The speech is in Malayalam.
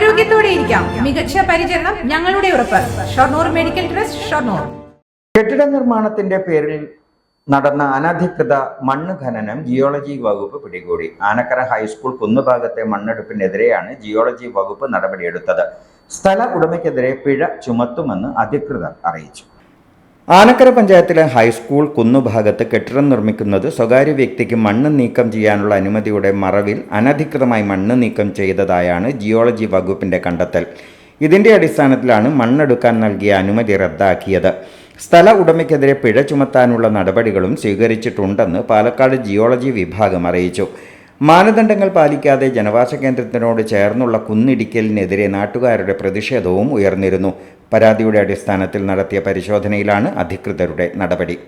ആരോഗ്യത്തോടെ ഇരിക്കാം മികച്ച പരിചരണം ഞങ്ങളുടെ ഉറപ്പ്. Shoranur medical trust Shoranur. കെട്ടിട നിർമ്മാണത്തിന്റെ പേരിൽ നടന്ന അനധികൃത മണ്ണ് ഖനനം ജിയോളജി വകുപ്പ് പിടികൂടി. ആനക്കര ഹൈസ്കൂൾ കുന്നുഭാഗത്തെ മണ്ണെടുപ്പിനെതിരെയാണ് ജിയോളജി വകുപ്പ് നടപടിയെടുത്തത്. സ്ഥല ഉടമയ്ക്കെതിരെ പിഴ ചുമത്തുമെന്ന് അധികൃതർ അറിയിച്ചു. ആനക്കര പഞ്ചായത്തിലെ ഹൈസ്കൂൾ കുന്നുഭാഗത്ത് കെട്ടിടം നിർമ്മിക്കുന്നത് സ്വകാര്യ വ്യക്തിക്ക് മണ്ണ് നീക്കം ചെയ്യാനുള്ള അനുമതിയുടെ മറവിൽ അനധികൃതമായി മണ്ണ് നീക്കം ചെയ്തതായാണ് ജിയോളജി വകുപ്പിന്റെ കണ്ടെത്തൽ. ഇതിന്റെ അടിസ്ഥാനത്തിലാണ് മണ്ണെടുക്കാൻ നൽകിയ അനുമതി റദ്ദാക്കിയത്. സ്ഥല ഉടമയ്ക്കെതിരെ പിഴ ചുമത്താനുള്ള നടപടികളും സ്വീകരിച്ചിട്ടുണ്ടെന്ന് പാലക്കാട് ജിയോളജി വിഭാഗം അറിയിച്ചു. മാനദണ്ഡങ്ങൾ പാലിക്കാതെ ജനവാസ കേന്ദ്രത്തിനോട് ചേർന്നുള്ള കുന്നിടിക്കലിനെതിരെ നാട്ടുകാരുടെ പ്രതിഷേധവും ഉയർന്നിരുന്നു. പരാതിയുടെ അടിസ്ഥാനത്തിൽ നടത്തിയ പരിശോധനയിലാണ് അധികൃതരുടെ നടപടി.